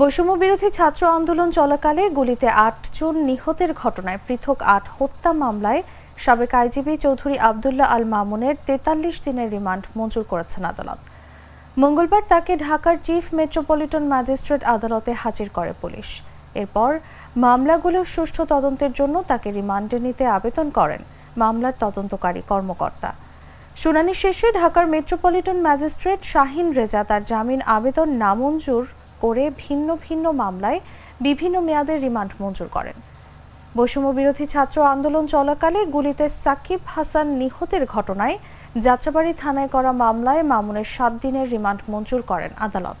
বৈষম্য বিরোধী ছাত্র আন্দোলন চলাকালে গুলিতে আট জন নিহতের ঘটনায় পৃথক আট হত্যা মামলায় সাবেক আইজিপি চৌধুরী আবদুল্লাহ আল মামুনের তেতাল্লিশ দিনের রিমান্ড মঞ্জুর করেছেন আদালত। মঙ্গলবার তাকে ঢাকার চিফ মেট্রোপলিটন ম্যাজিস্ট্রেট আদালতে হাজির করে পুলিশ। এরপর মামলাগুলোর সুষ্ঠু তদন্তের জন্য তাকে রিমান্ডে নিতে আবেদন করেন মামলার তদন্তকারী কর্মকর্তা। শুনানি শেষে ঢাকার মেট্রোপলিটন ম্যাজিস্ট্রেট শাহিন রেজা তার জামিন আবেদন নামঞ্জুর করে ভিন্ন ভিন্ন মামলায় বিভিন্ন মেয়াদের রিমান্ড মঞ্জুর করেন। বৈষম্য বিরোধী ছাত্র আন্দোলন চলাকালে গুলিতে সাকিব হাসান নিহতের ঘটনায় যাচাবাড়ি থানায় করা মামলায় মামুনের সাত দিনের রিমান্ড মঞ্জুর করেন আদালত।